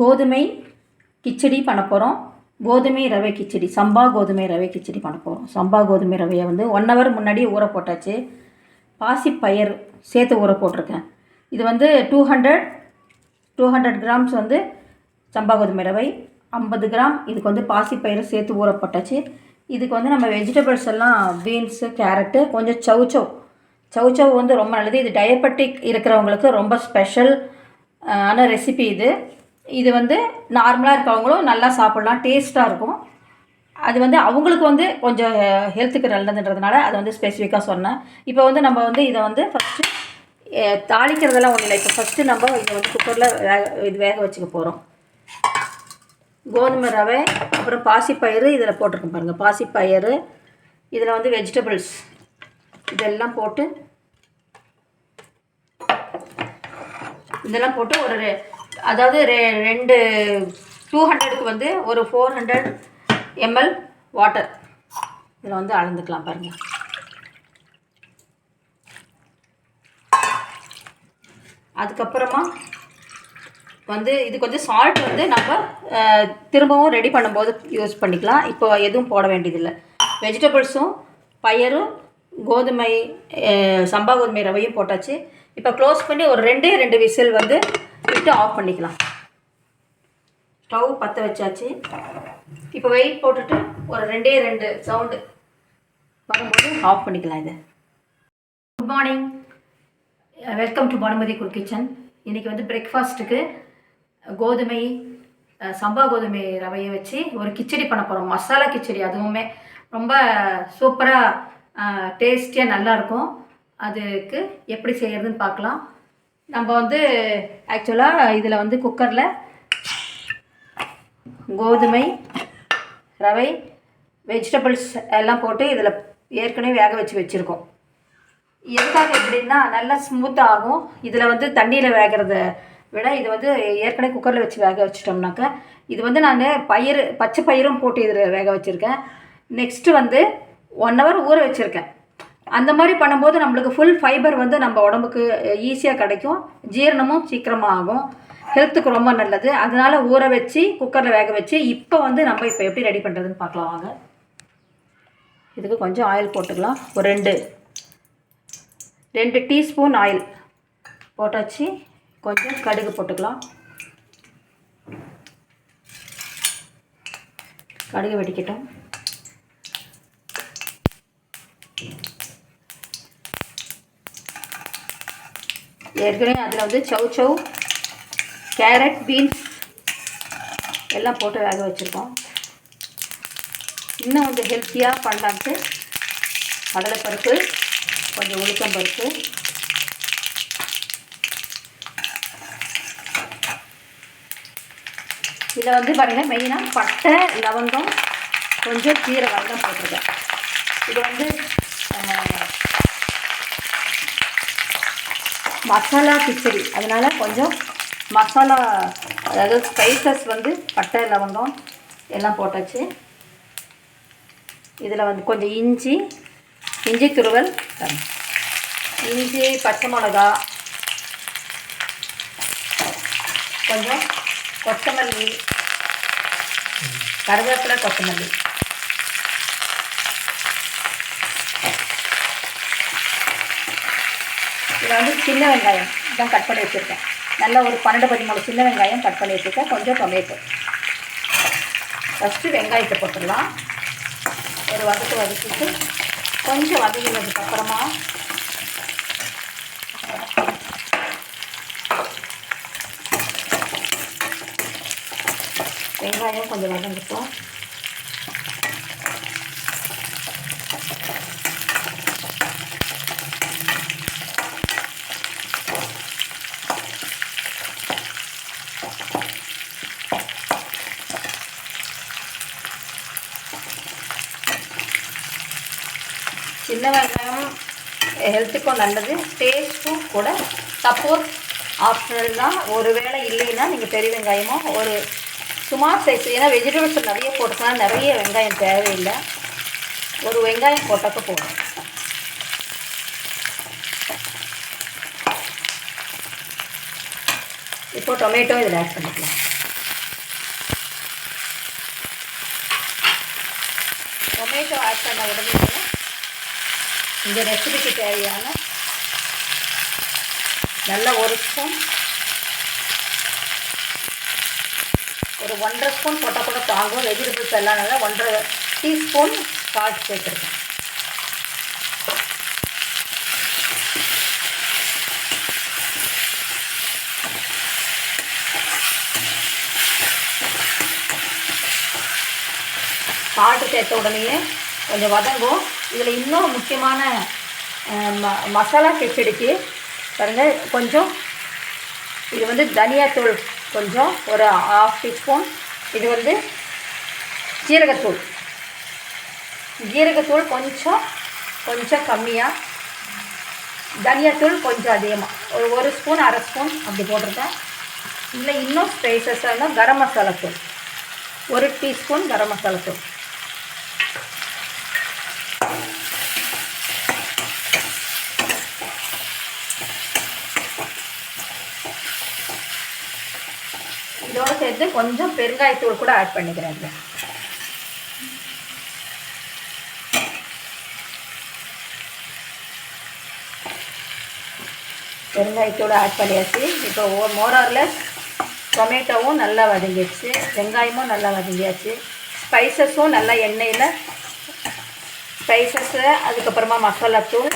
கோதுமை கிச்சடி பண்ண போகிறோம் கோதுமை ரவை கிச்சடி சம்பா கோதுமை ரவை கிச்சடி பண்ண போகிறோம் சம்பா கோதுமை ரவையை வந்து ஒன் ஹவர் முன்னாடி ஊற போட்டாச்சு. பாசிப்பயிர் சேர்த்து ஊற போட்டிருக்கேன். இது வந்து two hundred two hundred grams வந்து சம்பா கோதுமை ரவை ஐம்பது கிராம் இதுக்கு வந்து பாசிப்பயிறு சேர்த்து ஊற போட்டாச்சு. இதுக்கு வந்து நம்ம வெஜிடபிள்ஸ் எல்லாம் பீன்ஸு கேரட்டு கொஞ்சம் சவுச்சவ் சவுச்சவ் வந்து ரொம்ப நல்லது. இது டயபெட்டிக் இருக்கிறவங்களுக்கு ரொம்ப ஸ்பெஷல் ஆன ரெசிபி இது. இது வந்து நார்மலாக இருக்கவங்களும் நல்லா சாப்பிட்லாம் டேஸ்ட்டாக இருக்கும். அது வந்து அவங்களுக்கு வந்து கொஞ்சம் ஹெல்த்துக்கு நல்லதுன்றதுனால அதை வந்து ஸ்பெசிஃபிக்காக சொன்னேன். இப்போ வந்து நம்ம வந்து இதை வந்து ஃபஸ்ட்டு தாளிக்கிறதெல்லாம் ஒன்றும் இல்லை. இப்போ ஃபஸ்ட்டு நம்ம இதை வந்து குக்கரில் வேக இது வேக வச்சுக்க போகிறோம் கோதுமை ரவை அப்புறம் பாசிப்பயிறு இதில் போட்டிருக்கோம் பாருங்கள் பாசிப்பயிறு இதில் வந்து வெஜிடபிள்ஸ் இதெல்லாம் போட்டு இதெல்லாம் போட்டு ஒரு ரெ- அதாவது ரெ ரெண்டு டூ ஹண்ட்ரடுக்கு வந்து ஒரு ஃபோர் ஹண்ட்ரட் எம்எல் வாட்டர் இதில் வந்து அளந்துக்கலாம் பாருங்கள் அதுக்கப்புறமா வந்து இதுக்கு வந்து சால்ட் வந்து நம்ம திரும்பவும் ரெடி பண்ணும்போது யூஸ் பண்ணிக்கலாம். இப்போ எதுவும் போட வேண்டியதில்லை. வெஜிடபிள்ஸும் பயரும் கோதுமை சம்பா கோதுமை ரவையும் போட்டாச்சு. இப்போ க்ளோஸ் பண்ணி ஒரு ரெண்டே ரெண்டு விசில் வந்து விட்டு ஆஃப் பண்ணிக்கலாம். ஸ்டவ் பற்ற வச்சாச்சு. இப்போ வெயிட் போட்டுட்டு ஒரு ரெண்டே ரெண்டு சவுண்டு வரும்போது ஆஃப் பண்ணிக்கலாம் இதை. Good morning welcome to Bhanumathi Guru kitchen இன்றைக்கி வந்து பிரேக்ஃபாஸ்ட்டுக்கு கோதுமை uh, சம்பா கோதுமை ரவையை வச்சு ஒரு கிச்சடி பண்ண போகிறோம் மசாலா கிச்சடி அதுவுமே ரொம்ப சூப்பராக டேஸ்டியாக uh, நல்லாயிருக்கும் அதுக்கு எப்படி செய்கிறதுன்னு பார்க்கலாம். நம்ம வந்து ஆக்சுவலாக இதில் வந்து குக்கரில் கோதுமை ரவை வெஜிடபிள்ஸ் எல்லாம் போட்டு இதில் ஏற்கனவே வேக வச்சு வச்சுருக்கோம். எதுக்காக எப்படின்னா நல்லா ஸ்மூத் ஆகும். இதில் வந்து தண்ணியில் வேகிறத விட இது வந்து ஏற்கனவே குக்கரில் வச்சு வேக வச்சிட்டோம்னாக்கா இது வந்து நான் பயிர் பச்சை பயிரும் போட்டு இதில் வேக வச்சுருக்கேன். நெக்ஸ்ட்டு வந்து ஒன் ஹவர் ஊற வச்சுருக்கேன். அந்த மாதிரி பண்ணும்போது நம்மளுக்கு ஃபுல் ஃபைபர் வந்து நம்ம உடம்புக்கு ஈஸியாக கிடைக்கும். ஜீரணமும் சீக்கிரமாக ஆகும். ஹெல்த்துக்கு ரொம்ப நல்லது. அதனால ஊற வச்சு குக்கரில் வேக வச்சு இப்போ வந்து நம்ம இப்போ எப்படி ரெடி பண்ணுறதுன்னு பார்க்கலாம் வாங்க. இதுக்கு கொஞ்சம் ஆயில் போட்டுக்கலாம். ஒரு ரெண்டு ரெண்டு டீஸ்பூன் ஆயில் போட்டாச்சு. கொஞ்சம் கடுகு போட்டுக்கலாம். கடுகு வெடிக்கட்டும். ஏற்கனவே அதில் வந்து சவு சௌ கேரட் பீன்ஸ் எல்லாம் போட்டு வேக வச்சுருக்கோம். இன்னும் கொஞ்சம் ஹெல்த்தியாக பண்ணலான்ட்டு கடலைப்பருப்பு கொஞ்சம் உளுக்கம் பருப்பு. இதில் வந்து பாருங்கள் மெயினாக பட்டை லவங்கம் கொஞ்சம் சீரகம் தான் போட்டிருக்கேன். இது வந்து மசாலா கிச்சடி. அதனால் கொஞ்சம் மசாலா அதாவது ஸ்பைசஸ் வந்து பட்டை லவங்கம் எல்லாம் போட்டாச்சு. இதில் வந்து கொஞ்சம் இஞ்சி இஞ்சி துருவல் இஞ்சி பச்சை மிளகா கொஞ்சம் கொத்தமல்லி கருவேப்பிலை கொத்தமல்லி. இதில் வந்து சின்ன வெங்காயம் தான் கட் பண்ணி வச்சுருக்கேன். நல்ல ஒரு பன்னெண்டு பதிமூணு சின்ன வெங்காயம் கட் பண்ணி வச்சுருக்கேன். கொஞ்சம் டொமேட்டோ ஃபஸ்ட்டு வெங்காயத்தை போட்டுடலாம். ஒரு வதக்கு வதக்கிட்டு கொஞ்சம் வதங்கினதுக்கு அப்புறமா வெங்காயம் கொஞ்சம் வதங்கிட்டோம். చిన్న వెంకాయం ஹெல்த்துக்கும் நல்லது டேஸ்ட்டும் கூட சப்போஸ் ஆப்ஷனல் தான் ஒருவேளை இல்லைன்னா நீங்கள் பெரிய வெங்காயமும் ஒரு சுமார் சைஸ் ஏன்னா வெஜிடபிள்ஸ் நிறைய போட்டுக்கலாம் நிறைய வெங்காயம் தேவையில்லை. ஒரு வெங்காயம் போட்டாக்க போதும். இப்போ டொமேட்டோ இதில் ஆட் பண்ணிக்கலாம். டொமேட்டோ ஆட் பண்ண உடனே இந்த ரெசிபிக்கு தேவையான நல்ல ஒரு ஸ்பூன் ஒரு ஒன்றரை ஸ்பூன் போட்டால் கூட தாங்கும். வெஜிடபிள்ஸ் எல்லாம் நல்லா ஒன்றரை டீஸ்பூன் சால்ட் சேர்த்துருக்கேன். சால்ட்டு சேர்த்த உடனேயே கொஞ்சம் வதங்கும். இதில் இன்னும் முக்கியமான ம மசாலா கெச்சடிக்கு பாருங்கள் கொஞ்சம். இது வந்து தனியாத்தூள் கொஞ்சம் ஒரு ஹாஃப் டீஸ்பூன் இது வந்து ஜீரகத்தூள். ஜீரகத்தூள் கொஞ்சம் கொஞ்சம் கம்மியாக தனியாத்தூள் கொஞ்சம் அதிகமாக ஒரு ஒரு ஸ்பூன் அரை ஸ்பூன் அப்படி போட்டிருக்கேன். இல்லை இன்னும் ஸ்பைசஸாக கரம் மசாலா தூள். ஒரு டீஸ்பூன் கரம் மசாலா தூள். இதோடு சேர்த்து கொஞ்சம் பெருங்காயத்தூள் கூட ஆட் பண்ணிக்கிறேன் இதுல. பெருங்காயத்தூள் ஆட் பண்ணியாச்சு. இப்போ மோரார்லெஸ் டொமேட்டோவும் நல்லா வதங்கிடுச்சு. வெங்காயமும் நல்லா வதங்கியாச்சு. ஸ்பைசஸும் நல்லா எண்ணெயில் ஸ்பைசஸ்ஸு அதுக்கப்புறமா மசாலாத்தூள்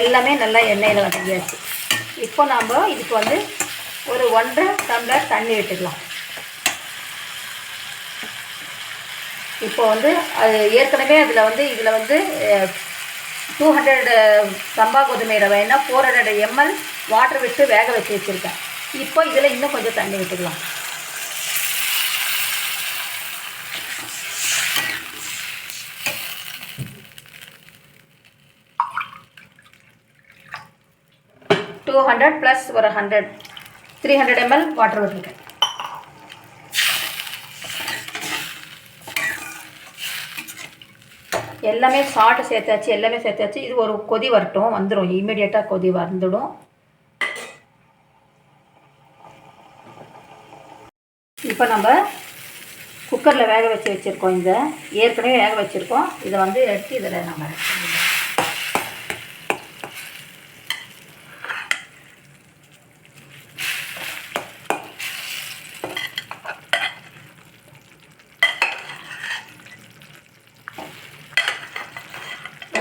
எல்லாமே நல்லா எண்ணெயில் வதங்கியாச்சு. இப்போ நாம் இதுக்கு வந்து ஒரு ஒன்றரை டம்ளர் தண்ணி விட்டுக்கலாம். இப்போ வந்து அது ஏற்கனவே அதில் வந்து இதில் வந்து டூ ஹண்ட்ரட் சம்பா கோதுமை ரவைன்னா ஃபோர் ஹண்ட்ரட் எம்எல் வாட்டர் விட்டு வேக வச்சு வச்சுருக்கேன். இப்போ இதில் இன்னும் கொஞ்சம் தண்ணி விட்டுக்கலாம். டூ ஹண்ட்ரட் ப்ளஸ் ஒரு hundred three hundred ml water விட்டுருக்கேன் எல்லாமே சால்ட்டு சேர்த்தாச்சு எல்லாமே சேர்த்தாச்சு. இது ஒரு கொதி வரட்டும் வந்துடும் இமீடியட்டாக கொதி வந்துடும். இப்போ நம்ம குக்கரில் வேக வச்சு வச்சுருக்கோம் இந்த ஏற்கனவே வேக வச்சுருக்கோம். இதை வந்து எடுத்து இதில் நம்ம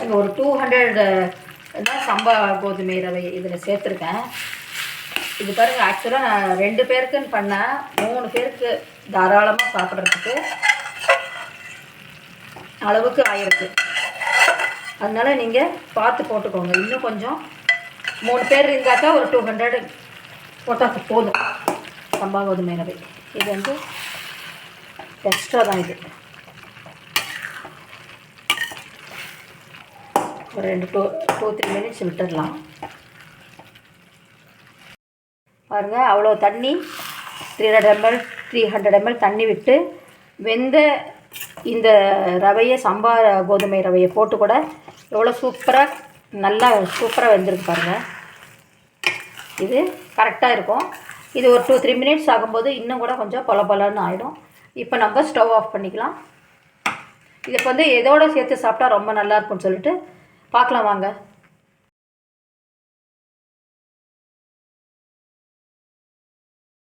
இங்கே ஒரு டூ ஹண்ட்ரட் தான் சம்பா கோதுமை ரவை இதில் சேர்த்துருக்கேன். இது பாருங்கள் ஆக்சுவலாக நான் ரெண்டு பேருக்குன்னு பண்ணேன் மூணு பேருக்கு தாராளமாக சாப்பிட்றதுக்கு அளவுக்கு ஆயிருக்கு. அதனால நீங்கள் பார்த்து போட்டுக்கோங்க. இன்னும் கொஞ்சம் மூணு பேர் இருந்தாக்கா ஒரு டூ ஹண்ட்ரட் போட்டால் போதும். சம்பா கோதுமை ரவை. இது வந்து எக்ஸ்ட்ரா தான் இது. ஒரு ரெண்டு டூ டூ த்ரீ மினிட்ஸ் விட்டுடலாம். பாருங்கள் அவ்வளோ தண்ணி three hundred ml three hundred ml தண்ணி விட்டு வெந்த இந்த ரவையை சம்பா கோதுமை ரவையை போட்டு கூட எவ்வளோ சூப்பராக நல்லா சூப்பராக வெந்திருக்கு பாருங்கள் இது கரெக்டாக இருக்கும். இது ஒரு டூ த்ரீ மினிட்ஸ் ஆகும்போது இன்னும் கூட கொஞ்சம் பொல பொலன்னு ஆகிடும் இப்போ நம்ம ஸ்டவ் ஆஃப் பண்ணிக்கலாம். இதுக்கு வந்து எதோட சேர்த்து சாப்பிட்டா ரொம்ப நல்லா இருக்கும்னு சொல்லிட்டு பார்க்கலாம் வாங்க.